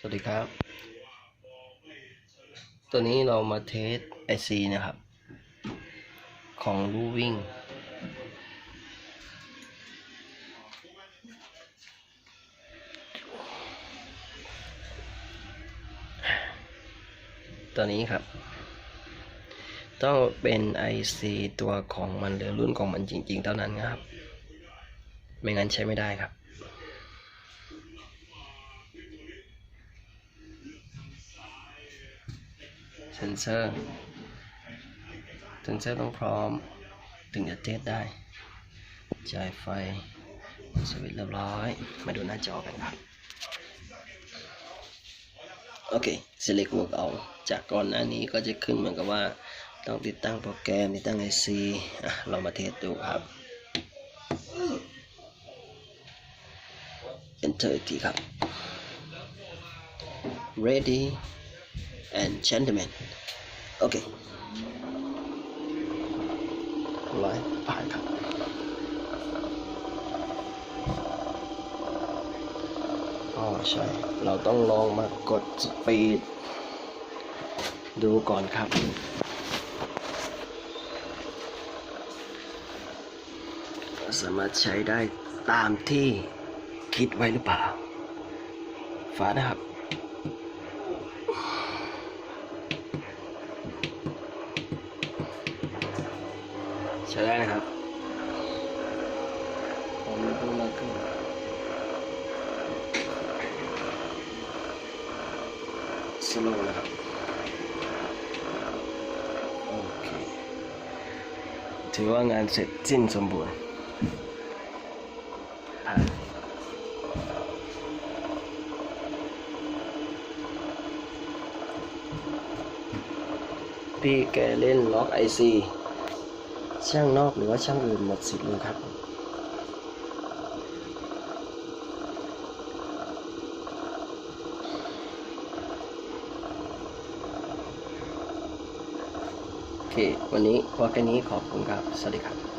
สวัสดีครับ ตัวนี้เรามาเทส IC นะครับ ของรูวิ่งตัวนี้ครับ ต้องเป็น IC ตัวของมันหรือรุ่นของมันจริงๆ เท่านั้นนะครับ ไม่งั้นใช้ไม่ได้ครับ เซนเซอร์เซนเซอร์ต้องพร้อมถึงจะเทสได้จ่ายไฟสวิตช์เรียบร้อย มาดูหน้าจอกันครับโอเค select work เอาจากก่อนหน้านี้ก็จะขึ้นเหมือนกับว่าต้องติดตั้งโปรแกรมติดตั้ง IC อะเรามาเทสดูครับ enter อีกทีครับ ready and gentlemen โอเคร้อยผ่านครับอ๋อใช่ เราต้องลองมากดสปีด ดูก่อนครับสามารถใช้ได้ตามที่คิดไว้หรือเปล่าฟ้านะครับ ใช้ได้นะครับผมเพิ่งมาขึ้นสโลว์นะครับ โอเค ถือว่างานเสร็จสิ้นสมบูรณ์พี่แกเล่นล็อกไอซี ช่างนอกหรือว่าช่างอื่นหมดสิทธิ์เลยครับ โอเค วันนี้พอแค่นี้ขอบคุณครับ สวัสดีครับ